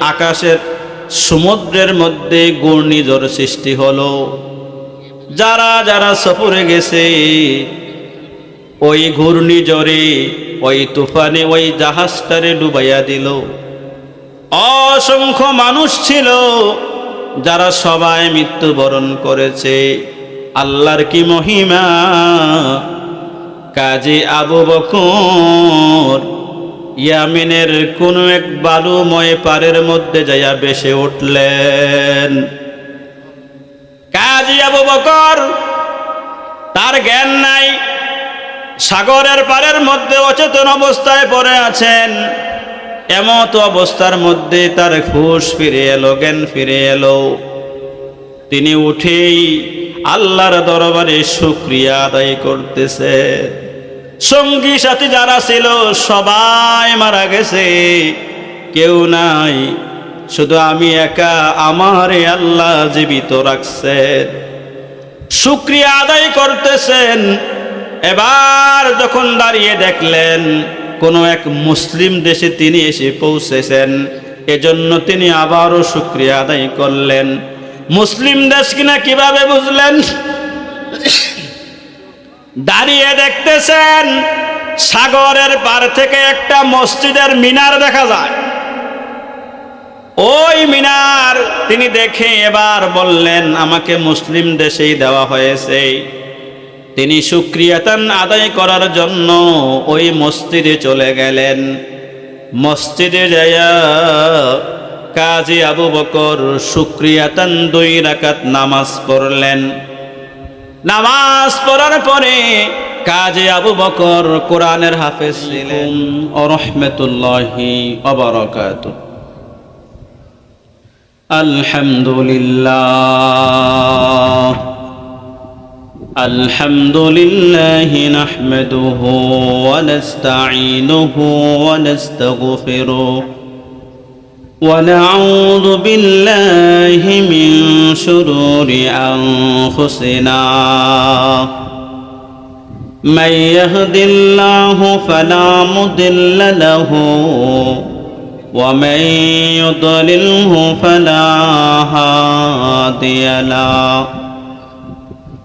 আকাশের সমুদ্রের মধ্যে ঘূর্ণিঝড় সৃষ্টি হলো। যারা যারা সফরে গেছে, ওই ঘূর্ণিঝড়ে, ওই তুফানে, ওই জাহাজটারে ডুবাইয়া দিল। অসংখ্য মানুষ ছিল যারা সবাই মৃত্যুবরণ করেছে। আল্লাহর কি মহিমা? কাজী আবু বকর ইয়ামিনের কোন এক বালুময় পারের মধ্যে যাইয়া বেসে উঠলেন। কাজী আবু বকর, তার জ্ঞান নাই, সাগরের পারের মধ্যে অচেতন অবস্থায় পড়ে আছেন। এমত অবস্থার মধ্যে তার হুশ ফিরে এলো, জ্ঞান ফিরে এলো। তিনি উঠেই আল্লাহর দরবারে শুক্রিয়া আদায় করতেছে। সঙ্গী সাথী যারা ছিল, সবাই মারা গেছে। কেউ নাই, শুধু আমি একা। আমারে আল্লাহ জীবিত রাখছেন, শুক্রিয়া আদায় করতেছেন। এবার যখন দাঁড়িয়ে দেখলেন, কোনো এক মুসলিম দেশে তিনি এসে পৌঁছেছেন। এজন্য তিনি আবারও শুক্রিয়া আদায় করলেন। মুসলিম দেশ কিনা কীভাবে বুঝলেন? দাঁড়িয়ে দেখতেছেন সাগরের পার থেকে একটা মসজিদের মিনার দেখা যায়। ওই মিনার তিনি দেখে এবার বললেন, আমাকে মুসলিম দেশেই দেওয়া হয়েছে। তিনি সুক্রিয়াতান আদায় করার জন্য ওই মসজিদে চলে গেলেন। মসজিদে যাইয়া কাজী আবু বকর সুক্রিয়াতান দুই রাকাত নামাজ পড়লেন। নামাজ পড়ার পরে কাজী আবু বকর কোরআনের হাফেজ ছিলেন ও রহমতুল্লাহি অবরকাত আলহামদুলিল্লাহ الحمد لله نحمده ونستعينه ونستغفره ونعوذ بالله من شرور أنفسنا. من يهد الله فلا مضل له ومن يضلله فلا هادي له.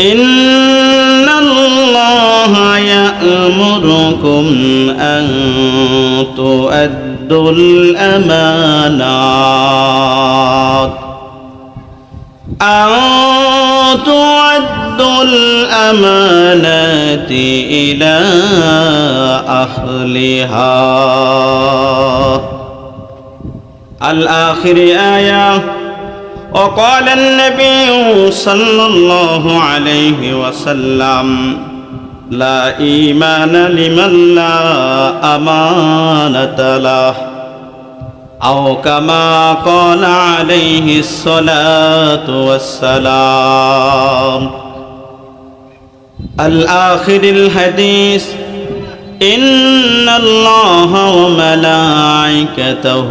إن الله يأمركم أن تؤدوا الأمانات أن تؤدوا الأمانات إلى أهلها الآخر آية وقال النبي صلى الله عليه وسلم لا إيمان لمن لا أمانة له. أو كما قال عليه الصلاة والسلام الآخر الحديث إن الله وملائكته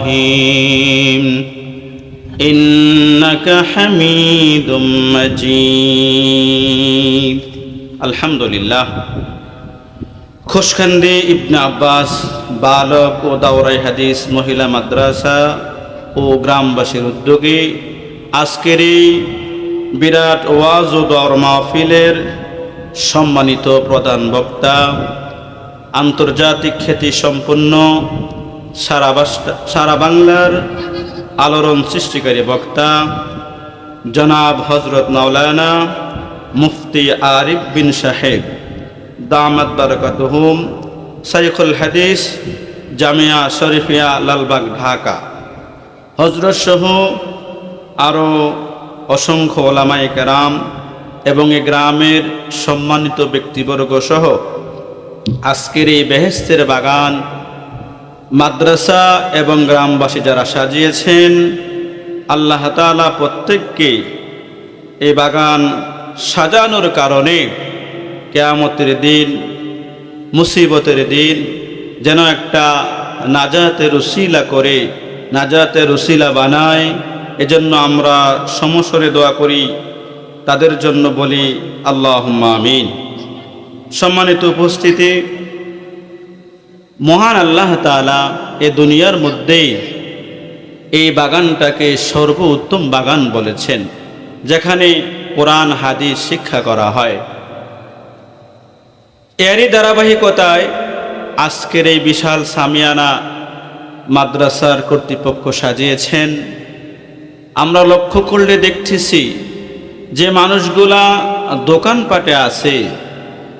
إبراهيم إنك حميد مجيد الحمد لله খুশখান্দি ইবনে আব্বাস বালক ও দাওরাই হাদিস মহিলা মাদ্রাসা ও গ্রামবাসীর উদ্যোগে আজকের এই বিরাট ওয়াজ ও দর মাহফিলের সম্মানিত প্রধান বক্তা আন্তর্জাতিক খ্যাতি সম্পন্ন সারা সারা বাংলার আলোড়ন সৃষ্টিকারী বক্তা জনাব হজরত মাওলানা মুফতি আরিফ বিন সাহেব দামাত বারকাতুহুম সাইখুল হাদিস, জামিয়া শরীফিয়া, লালবাগ, ঢাকা। হজরত সহ আরও অসংখ্য ওলামাই কেরাম এবং এ গ্রামের সম্মানিত ব্যক্তিবর্গ সহ আজকের এই বেহেস্তের বাগান মাদ্রাসা এবং গ্রামবাসী যারা সাজিয়েছেন, আল্লাহ তাআলা প্রত্যেককে এই বাগান সাজানোর কারণে কেয়ামতের দিন, মুসিবতের দিন যেন একটা নাজাতের উসিলা করে, নাজাতের উসিলা বানায়। এজন্য আমরা সমস্বরে দোয়া করি, তাদের জন্য বলি আল্লাহ আমিন। সম্মানিত উপস্থিতি। মহান আল্লাহ তাআলা এ দুনিয়ার মধ্যেই এই বাগানটাকে সর্বোত্তম বাগান বলেছেন, যেখানে কোরআন, হাদিস শিক্ষা করা হয়। এরই ধারাবাহিকতায় আজকের এই বিশাল সামিয়ানা মাদ্রাসার কর্তৃপক্ষ সাজিয়েছেন। আমরা লক্ষ্য করলে দেখতেছি যে মানুষগুলা দোকানপাটে আছে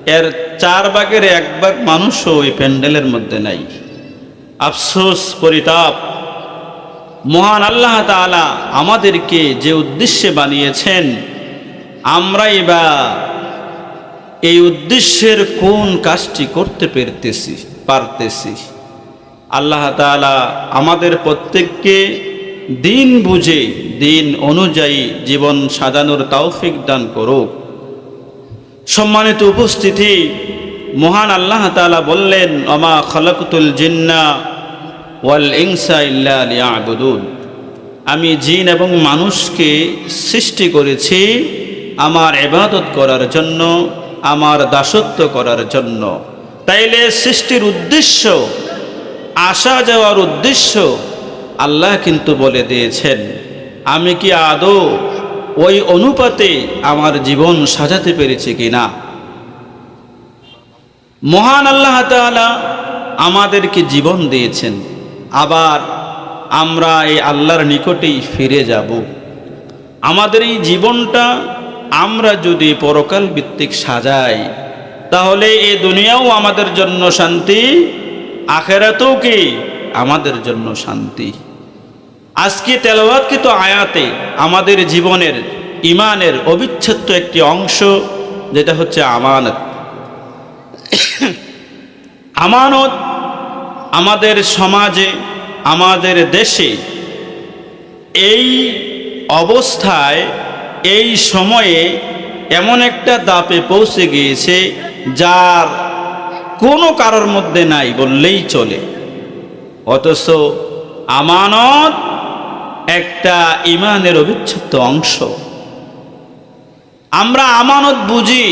এর চার ভাগের এক ভাগ মানুষও ওই প্যান্ডেলের মধ্যে নাই। আফসোস, পরিতাপ। মহান আল্লাহ তাআলা আমাদেরকে যে উদ্দেশ্যে বানিয়েছেন আমরাই বা এই উদ্দেশ্যের কোন কাজটি করতে পেরতেছি, পারতেছি? আল্লাহ তাআলা আমাদের প্রত্যেককে দিন বুঝে, দিন অনুযায়ী জীবন সাজানোর তৌফিক দান করুক। সম্মানিত উপস্থিতি, মহান আল্লাহ তাআলা বললেন অমা খলকতুল জিন্না ওয়াল ইনসা ইল্লা আমি জিন এবং মানুষকে সৃষ্টি করেছি আমার এবাদত করার জন্য, আমার দাসত্ব করার জন্য। তাইলে সৃষ্টির উদ্দেশ্য, আসা যাওয়ার উদ্দেশ্য আল্লাহ কিন্তু বলে দিয়েছেন, আমি কি আদৌ ওই অনুপাতে আমার জীবন সাজাতে পেরেছি কিনা? মহান আল্লাহ তাআলা আমাদেরকে জীবন দিয়েছেন। আবার আমরা এই আল্লাহর নিকটেই ফিরে যাব। আমাদের এই জীবনটা আমরা যদি পরকাল ভিত্তিক সাজাই, তাহলে এ দুনিয়াও আমাদের জন্য শান্তি, আখেরাতেও কি আমাদের জন্য শান্তি? আজকে তেলাওয়াতকৃত আয়াতে আমাদের জীবনের ইমানের অবিচ্ছেদ্য একটি অংশ, যেটা হচ্ছে আমানত। আমানত আমাদের সমাজে, আমাদের দেশে এই অবস্থায়, এই সময়ে এমন একটা দাপে পৌঁছে গিয়েছে যার কোনো কারোর মধ্যে নাই বললেই চলে। অথচ আমানত একটা ইমানের অবিচ্ছেদ্য অংশ। আমরা আমানত বুঝি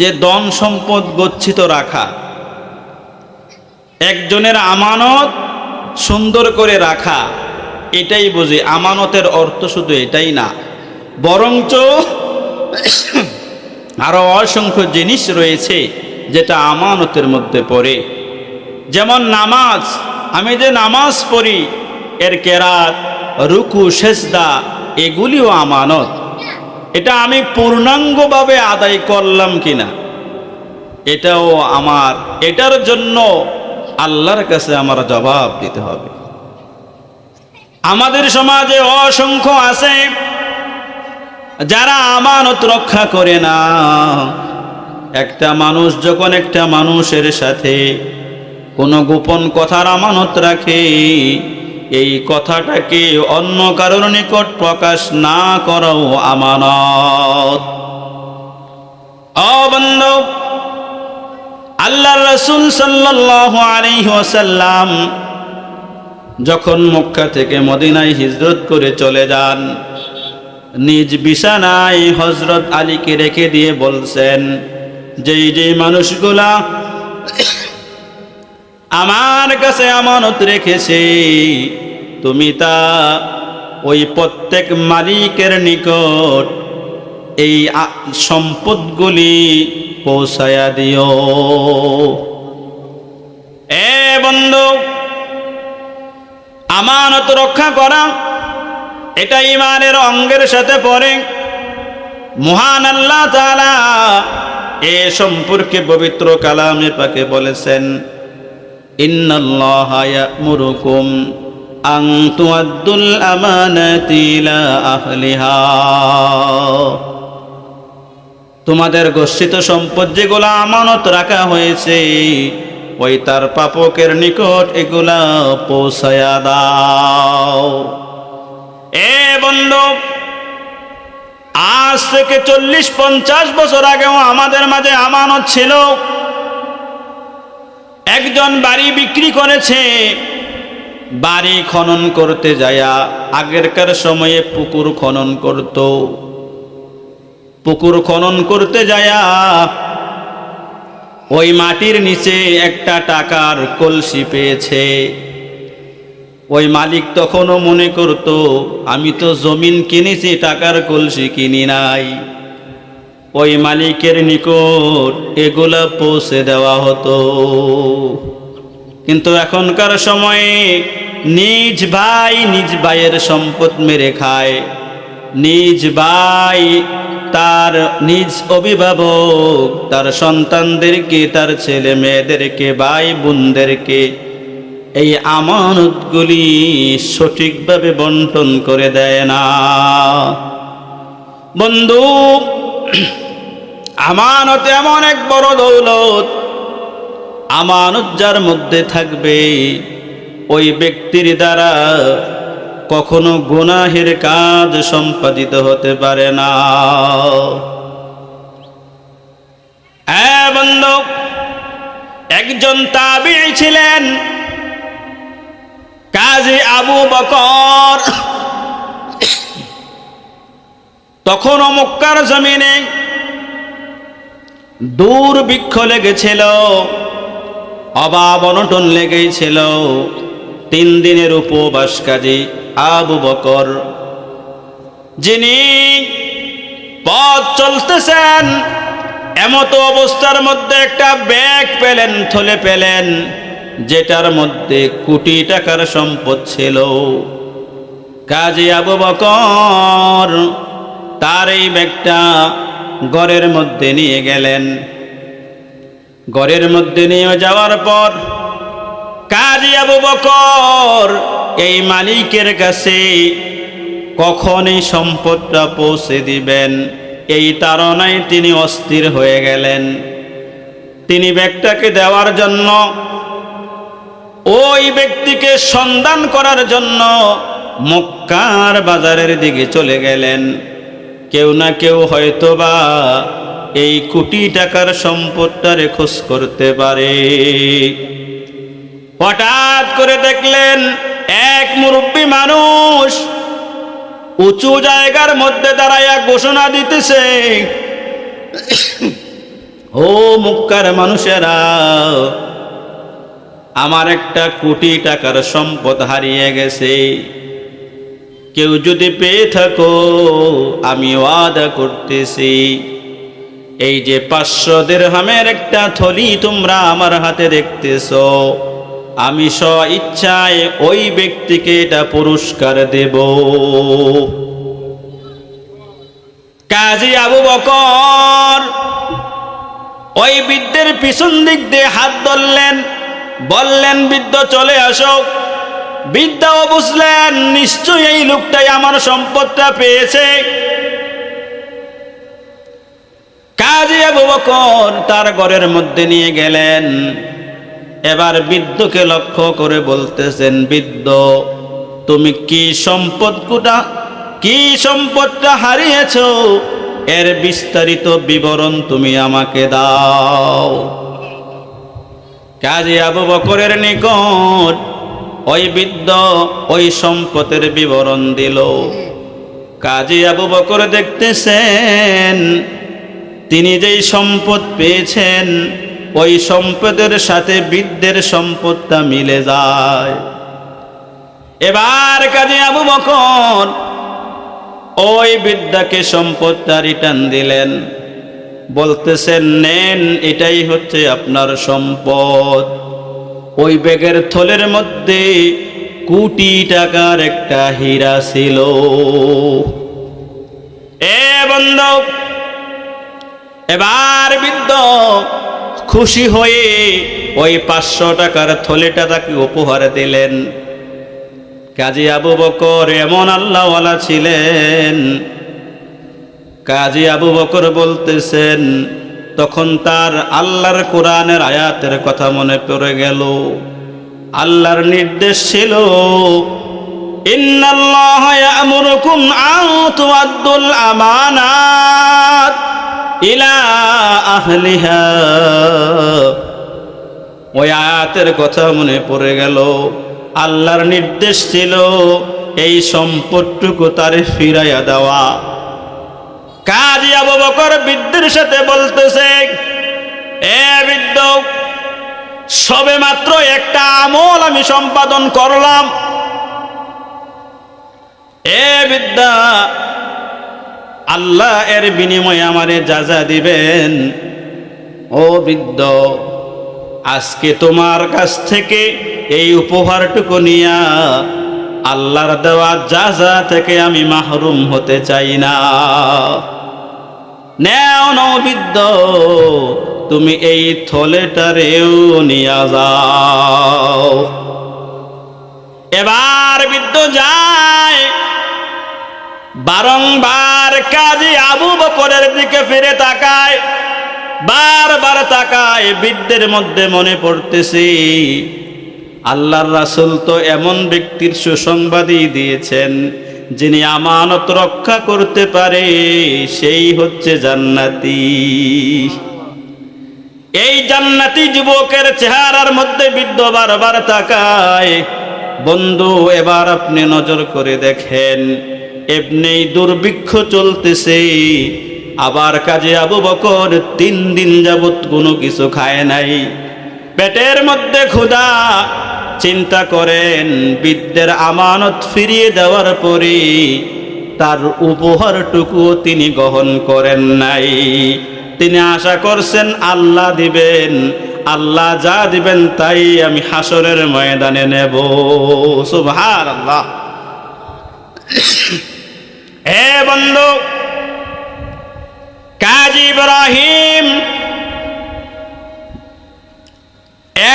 যে দন সম্পদ গচ্ছিত রাখা। একজনের আমানত সুন্দর করে রাখা, এটাই বুঝি। আমানতের অর্থ শুধু এটাই না, বরঞ্চ আরও অসংখ্য জিনিস রয়েছে যেটা আমানতের মধ্যে পড়ে। যেমন নামাজ, আমি যে নামাজ পড়ি, এর কেরাত রুকু, সেজদা, এগুলিও আমানত। এটা আমি পূর্ণাঙ্গভাবে আদায় করলাম কিনা? এটাও আমার, এটার জন্য আল্লাহর কাছে আমার জবাব দিতে হবে। আমাদের সমাজে অসংখ্য আছে যারা আমানত রক্ষা করে না। একটা মানুষ যখন একটা মানুষের সাথে কোনো গোপন কথার আমানত রাখে এই কথাটাকে অন্য কারোর নিকট প্রকাশ না করাও আমানত। আল্লাহ রসুল সাল্লাল্লাহু আলাইহি যখন মক্কা থেকে মদিনায় হিজরত করে চলে যান, নিজ বিছানায় হজরত আলীকে রেখে দিয়ে বলছেন, যেই যেই মানুষগুলা আমার কাছে আমানত রেখেছে। তুমি তা ওই প্রত্যেক মালিকের নিকট এই সম্পদগুলি পৌঁছায়া দিও। এ বন্ধু, আমানত রক্ষা করা, এটা ইমানের অঙ্গের সাথে পড়ে। মহান আল্লাহ তাআলা এ সম্পর্কে পবিত্র কালামে পাকে বলেছেন ইন্নাল্লাহা ইয়া'মুরুকুম আন তুআদ্দুল আমানাতি ইলা আহলিহা। তোমাদের গচ্ছিত সম্পদ যেগুলো আমানত রাখা হয়েছে, ওই তার পাপকের নিকট এগুলা পৌঁছায়া দাও। এ বন্ধু, আজ থেকে চল্লিশ পঞ্চাশ বছর আগেও আমাদের মাঝে আমানত ছিল। একজন বাড়ি বিক্রি করেছে, বাড়ি খনন করতে যায়া আগেরকার সময়ে পুকুর খনন করত। পুকুর খনন করতে যায়া ওই মাটির নিচে একটা টাকার কলসি পেয়েছে। ওই মালিক তখনও মনে করত, আমি তো জমিন কিনেছি, টাকার কলসি কিনি নাই। ওই মালিকের নিকট এগুলা পৌঁছে দেওয়া হতো। কিন্তু এখনকার সময়ে নিজ ভাই নিজ ভাইয়ের সম্পদ মেরে খায়। নিজ ভাই তার নিজ অভিভাবক, তার সন্তানদেরকে, তার ছেলে মেয়েদেরকে, ভাই বোনদেরকে এই আমানতগুলি সঠিকভাবে বন্টন করে দেয় না। বন্ধু আমানত এমন এক বড় দৌলত আমানত যার মধ্যে থাকবে। ওই ব্যক্তির দ্বারা কখনো গুনাহের কাজ সম্পাদিত হতে পারে না। বন্ধু, একজন তাবি ছিলেন কাজী আবু বকর। তখনও মক্কার জমিনে দুর্ভিক্ষ লেগেছিল, অভাব অনটন লেগেছিল। তিন দিনের উপবাস কাজী আবু বকর। যিনি পথ চলতেছেন, এমত অবস্থার মধ্যে একটা ব্যাগ পেলেন, থলে পেলেন, যেটার মধ্যে কোটি টাকার সম্পদ ছিল। কাজী আবু বকর, তার এই ব্যাগটা ঘরের মধ্যে নিয়ে গেলেন। ঘরের মধ্যে নিয়ে যাওয়ার পর কাজী আবু বকর? এই মালিকের কাছে কখন এই সম্পদটা পৌঁছে দিবেন। এই তারণায় তিনি অস্থির হয়ে গেলেন। তিনি ব্যাগটাকে দেওয়ার জন্য, ওই ব্যক্তিকে সন্ধান করার জন্য মক্কার বাজারের দিকে চলে গেলেন। কেউ না কেউ হয়তো বা এই কোটি টাকার সম্পদটা খোঁজ করতে পারে। হঠাৎ করে দেখলেন এক মুরব্বী মানুষ উঁচু জায়গার মধ্যে দাঁড়াইয়া ঘোষণা দিতেছে, ও মুক্কার মানুষেরা, আমার একটা কোটি টাকার সম্পদ হারিয়ে গেছে। কেউ যদি পেয়ে থাকো, আমি ওয়াদা করতেছি। এই যে পাঁচশো দেড়হামের একটা থলি তোমরা আমার হাতে দেখতেছ, আমি স ইচ্ছায় ওই ব্যক্তিকে এটা পুরস্কার দেব। কাজী আবু বকর ওই বৃদ্ধের পিছন দিক দিয়ে হাত ধরলেন, বললেন, বৃদ্ধ চলে আসো। বৃদ্ধাও বুঝলেন, নিশ্চয়ই এই লোকটাই আমার সম্পদটা পেয়েছে। কাজী আবু বকর তার ঘরের মধ্যে নিয়ে গেলেন। এবার বৃদ্ধকে লক্ষ্য করে বলতেছেন, বৃদ্ধ, তুমি কি সম্পদটা কি সম্পদটা হারিয়েছ? এর বিস্তারিত বিবরণ তুমি আমাকে দাও। কাজী আবু বকরের নিকট ওই বৃদ্ধ ওই সম্পদের বিবরণ দিল। কাজী আবু বকর দেখতেছেন, তিনি যেই সম্পদ পেয়েছেন, ওই সম্পদের সাথে বৃদ্ধের সম্পদটা মিলে যায়। এবার কাজী আবু বকর ওই বৃদ্ধাকে সম্পদটা রিটার্ন দিলেন। বলতেছেন, নেন, এটাই হচ্ছে আপনার সম্পদ। ওই ব্যাগের থলের মধ্যে কোটি টাকার একটা হীরা ছিল। এ বন্ধু, এবার বৃদ্ধ খুশি হয়ে ওই পাঁচশো টাকার থলেটা তাকে উপহার দিলেন। কাজী আবু বকর এমন আল্লাহওয়ালা ছিলেন। কাজী আবু বকর বলতেছেন তখন তার আল্লাহর কোরআনের আয়াতের কথা মনে পড়ে গেল। আল্লাহর নির্দেশ ছিল ইলা আহলিহা। কথা মনে পড়ে গেল। আল্লাহর নির্দেশ ছিল, এই সম্পদটুকু তারে ফিরাইয়া দেওয়া। কাজী আবু বকর বৃদ্ধের সাথে বলতেছে, এ বৃদ্ধ, সবে মাত্র একটা আমল আমি সম্পাদন করলাম। এ বিদ্যা আল্লাহ এর বিনিময়ে আমারে যা যা দিবেন। ও বৃদ্ধ, আজকে তোমার কাছ থেকে এই উপহারটুকু নিয়া আল্লাহর দেওয়া যা যা থেকে আমি মাহরুম হতে চাই না। নেও নবিদ্য তুমি এই থলেটারেও নিয়া যাও। এবার বিদ্য যায়, বারংবার কাজী আবু বকরের দিকে ফিরে তাকায়, বারবার তাকায় বৃদ্ধের মধ্যে মনে পড়তেছি, আল্লাহর রাসুল তো এমন ব্যক্তির সুসংবাদই দিয়েছেন। যিনি আমানত রক্ষা করতে পারে, সেই হচ্ছে জান্নাতি। এই জান্নাতি যুবকের চেহারার মধ্যে বৃদ্ধ বারবার তাকায়। বন্ধু, এবার আপনি নজর করে দেখেন এমনি দুর্ভিক্ষ চলতেছে। আবার কাজে আবু বকর তিন দিন যাবৎ কোনো কিছু খায় নাই। পেটের মধ্যে ক্ষুধা চিন্তা করেন, বিদ্যের আমানত ফিরিয়ে দেওয়ার পরে তার উপহারটুকুও তিনি গ্রহণ করেন নাই। তিনি আশা করছেন, আল্লাহ দিবেন, আল্লাহ যা দিবেন তাই আমি হাসরের ময়দানে নেব। সুভার আল্লাহ হে বন্ধু, কাজী ইব্রাহিম,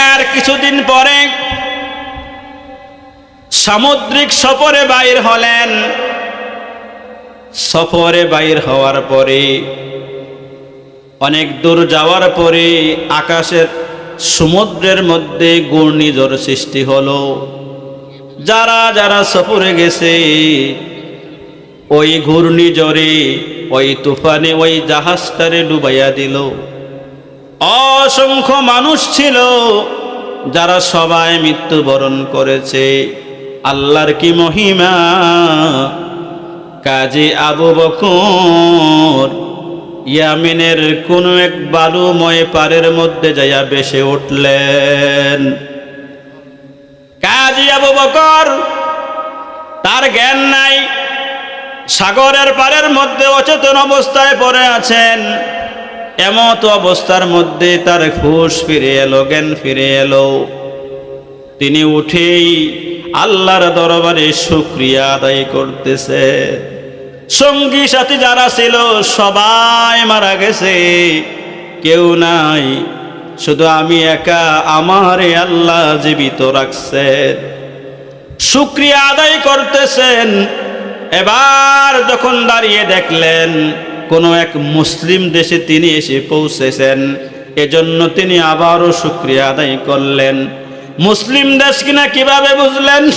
এর কিছুদিন পরে সামুদ্রিক সফরে বাইর হলেন। সফরে বাইর হওয়ার পরে, অনেক দূর যাওয়ার পরে আকাশের সমুদ্রের মধ্যে ঘূর্ণিঝড় সৃষ্টি হলো। যারা যারা সফরে গেছে, ওই ঘূর্ণিঝড়ে, ওই তুফানে, ওই জাহাজটারে ডুবাইয়া দিল। অসংখ্য মানুষ ছিল যারা সবাই মৃত্যুবরণ করেছে। আল্লাহর কি মহিমা? কাজে আবু বকর ইয়ামিনের কোন এক বালুময় পারের মধ্যে যাইয়া বেসে উঠলেন। কাজী আবু বকর তার জ্ঞান নাই, সাগরের পারের মধ্যে অচেতন অবস্থায় পড়ে আছেন। এমত অবস্থার মধ্যে তার হুশ ফিরে এলো, জ্ঞান ফিরে এলো। তিনি উঠেই আল্লাহর দরবারে শুক্রিয়া আদায় করতেছে। সঙ্গী সাথী যারা ছিল, সবাই মারা গেছে। কেউ নাই, শুধু আমি একা, আমারে আল্লাহ জীবিত রাখছেন শুক্রিয়া আদায় করতেছেন। এবার যখন দাঁড়িয়ে দেখলেন, কোনো এক মুসলিম দেশে তিনি এসে পৌঁছেছেন। এজন্য তিনি আবারও শুক্রিয়া আদায় করলেন। মুসলিম দেশ কিনা কীভাবে বুঝলেন?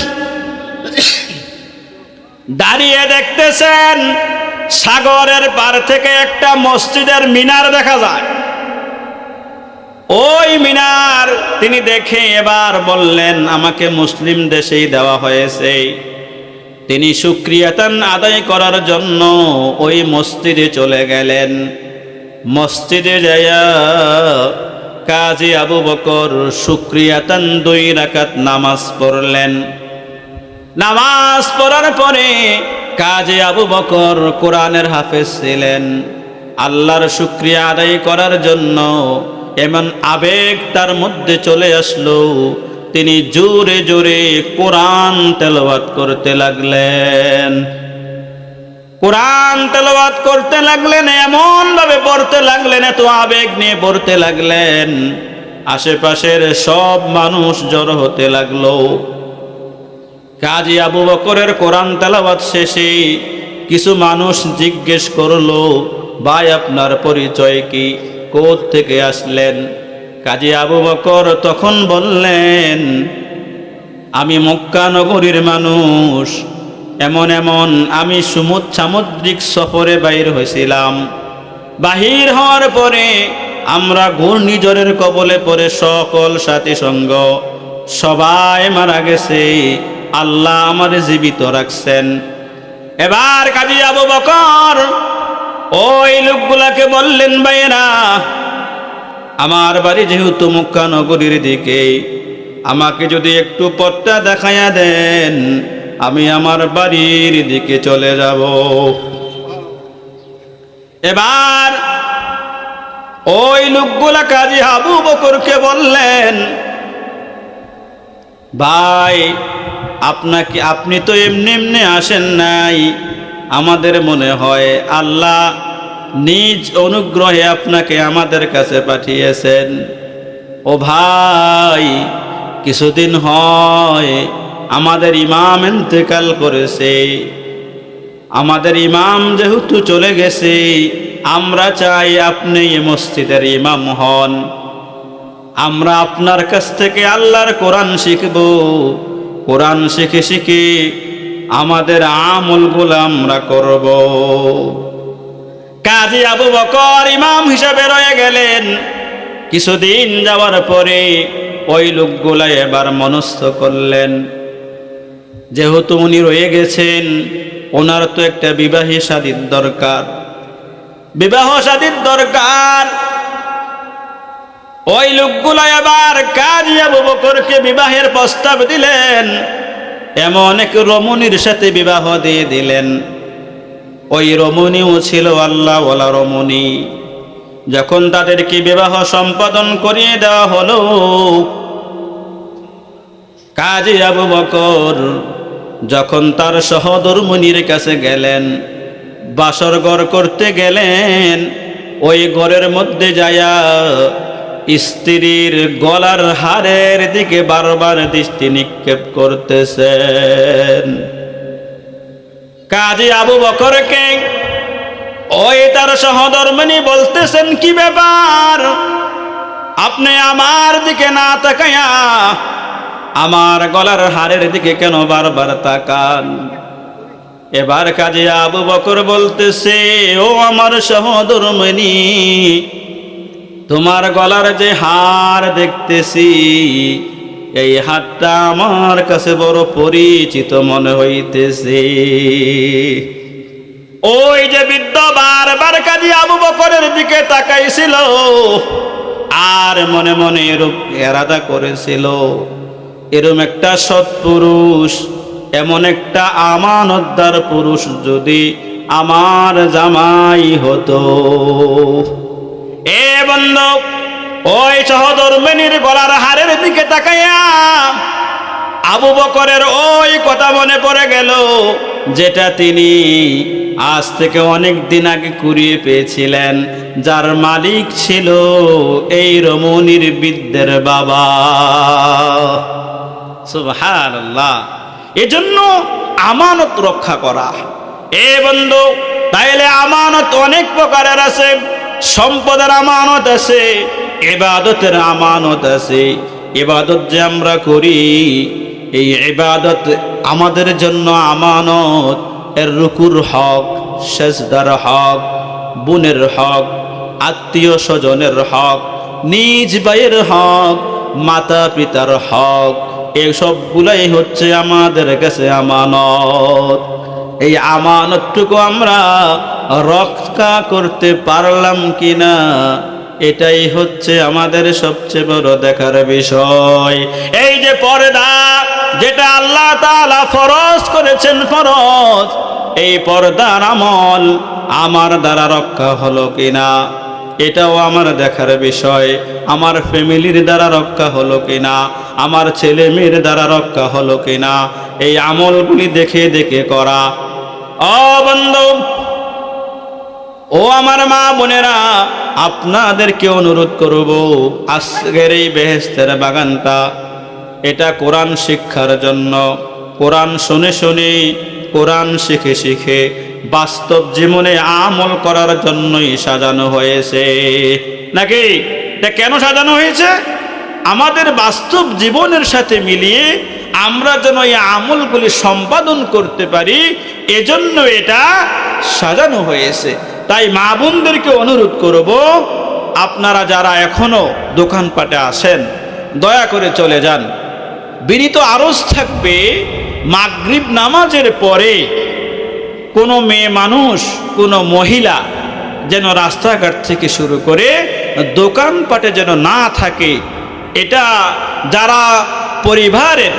দাঁড়িয়ে দেখতেছেন, সাগরের পার থেকে একটা মসজিদের মিনার দেখা যায়। ওই মিনার তিনি দেখে এবার বললেন, আমাকে মুসলিম দেশেই দেওয়া হয়েছে। তিনি সুক্রিয়াতান আদায় করার জন্য ওই মসজিদে চলে গেলেন। মসজিদে যাইয়া কাজী আবু বকর সুক্রিয়াতান দুই রাকাত নামাজ পড়লেন। নামাজ পড়ার পরে কাজে আবু বকর কোরআনের হাফেজ ছিলেন। আল্লাহর শুক্রিয়া আদায় করার জন্য এমন আবেগ তার মধ্যে চলে আসলো। তিনি জোরে জোরে কোরআন তেলাওয়াত করতে লাগলেন। কোরআন তেলাওয়াত করতে লাগলেন এমন ভাবে পড়তে লাগলেন, এত আবেগ নিয়ে পড়তে লাগলেন। আশেপাশের সব মানুষ জড়ো হতে লাগল। কাজী আবু বকরের কোরআন তেলাওয়াত শেষে কিছু মানুষ জিজ্ঞেস করল, ভাই, আপনার পরিচয় কি? কোথ থেকে আসলেন? কাজী আবু বকর তখন বললেন, আমি মক্কা নগরীর মানুষ। এমন এমন আমি সমুদ সামুদ্রিক সফরে বাইর হয়েছিলাম। বাহির হওয়ার পরে আমরা ঘূর্ণিঝড়ের কবলে পড়ে সকল সাথী সঙ্গ সবাই মারা গেছে। আল্লাহ আমার জীবিত রাখছেন। এবার কাজী আবু বকর, ওই লোকগুলাকে বললেন, ভাইয়েরা, আমার বাড়ি যেহেতু মুক্কা নগরীর দিকে, আমাকে যদি একটু পথটা দেখাইয়া দেন আমি আমার বাড়ির দিকে চলে যাব। এবার ওই লোকগুলা কাজী আবু বকরকে বললেন, ভাই, আপনাকে, আপনি তো এমনি এমনি আসেন নাই। আমাদের মনে হয় আল্লাহ নিজ অনুগ্রহে আপনাকে আমাদের কাছে পাঠিয়েছেন। ও ভাই, কিছুদিন হয় আমাদের ইমাম এতেকাল করেছে। আমাদের ইমাম যেহেতু চলে গেছে, আমরা চাই আপনি মসজিদের ইমাম হন। আমরা আপনার কাছ থেকে আল্লাহর কোরআন শিখব। কোরআন শিখে শিখে আমাদের আমলগুলো আমরা করব। কাজী আবু বকর ইমাম হিসাবে রয়ে গেলেন। কিছুদিন যাওয়ার পরে ওই লোকগুলা এবার মনস্থ করলেন। যেহেতু উনি রয়ে গেছেন, ওনার তো একটা বিবাহী শাদীর দরকার। বিবাহ শাদীর দরকার। ওই লোকগুলো এবার কাজী আবু বকরকে বিবাহের প্রস্তাব দিলেন, এমন এক রমণীর সাথে বিবাহ দিয়ে দিলেন। ওই রমণীও ছিল আল্লাহ ওলা রমণী। যখন তাদেরকে বিবাহ সম্পাদন করিয়ে দেওয়া হলো, কাজী আবু বকর যখন তার সহধর্মণীর কাছে গেলেন, বাসর ঘর করতে গেলেন, ওই ঘরের মধ্যে যায়া স্ত্রীর গলার হারের দিকে বারবার দৃষ্টি নিক্ষেপ করতেছেন। কাজী আবু বকরকে ওই তার সহধর্মিনী বলতেছেন, কি ব্যাপার? আপনি আমার দিকে না তাকায়া আমার গলার হারের দিকে কেন বারবার তাকান? এবার কাজে আবু বকর বলতেছে, ও আমার সহধর্মিনী, তোমার গলার যে হার দেখতেছি, এই হাতটা আমার কাছে বড় পরিচিত মনে হইতেছে। ওই যে বৃদ্ধ বারবার কাজী আবু বকরের দিকে তাকাইছিল আর মনে মনে এরূপ এরাদা করেছিল। এরম একটা সৎপুরুষ, এমন একটা আমানতদার পুরুষ যদি আমার জামাই হতো। এ বন্ধু, ওই সহধর্মিনীর গলার হারের দিকে তাকাইয়া আবু বকরের ওই কথা মনে পড়ে গেল, যেটা তিনি আজ থেকে অনেক দিন আগে কুড়িয়ে পেয়েছিলেন। যার মালিক ছিল এই রমণীর বিদ্যের বাবা। সুবহানাল্লাহ। এজন্য আমানত রক্ষা করা। এ বন্ধু, তাইলে আমানত অনেক প্রকারের আছে। সম্পদের আমানত আছে এবাদতের আমানত আছে। এবাদত যে আমরা করি, এই এবাদত আমাদের জন্য আমানত। এর রুকুর হক, সেজদার হক, বোনের হক, আত্মীয় স্বজনের হক, নিজ ভাইয়ের হক মাতা পিতার হক এসবগুলাই হচ্ছে আমাদের কাছে আমানত। এই আমানতটুকু আমরা রক্ষা করতে পারলাম কিনা, এটাই হচ্ছে আমাদের সবচেয়ে বড় দেখার বিষয়। এই যে পর্দা, যেটা আল্লাহ তাআলা ফরজ করেছেন ফরজ, এই পর্দার আমল আমার দ্বারা রক্ষা হলো কিনা? এটাও আমার দেখার বিষয়। আমার ফ্যামিলির দ্বারা রক্ষা হলো কিনা? আমার ছেলে মেয়ের দ্বারা রক্ষা হলো কিনা? এই আমলগুলি দেখে দেখে করা। ও বন্ধু, ও আমার মা বোনেরা, আপনাদেরকে অনুরোধ করব, আজকের এই বেহেস্তের বাগানটা, এটা কোরআন শিক্ষার জন্য। কোরআন শুনে শুনে, কোরআন শিখে শিখে বাস্তব জীবনে আমল করার জন্যই সাজানো হয়েছে। নাকি? এটা কেন সাজানো হয়েছে? আমাদের বাস্তব জীবনের সাথে মিলিয়ে আমরা যেন এই আমলগুলি সম্পাদন করতে পারি, এজন্য এটা সাজানো হয়েছে। তাই মা বোনদেরকে অনুরোধ করব, আপনারা যারা এখনও দোকানপাটে আসেন দয়া করে চলে যান। বিনীত আরজ থাকবে, মাগরিব নামাজের পরে কোনো মেয়ে মানুষ, কোনো মহিলা যেন রাস্তাঘাট থেকে শুরু করে দোকানপাটে যেন না থাকে, এটা যারা পরিবারের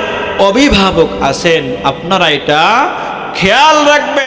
অভিভাবক আছেন, আপনারা এটা খেয়াল রাখবেন।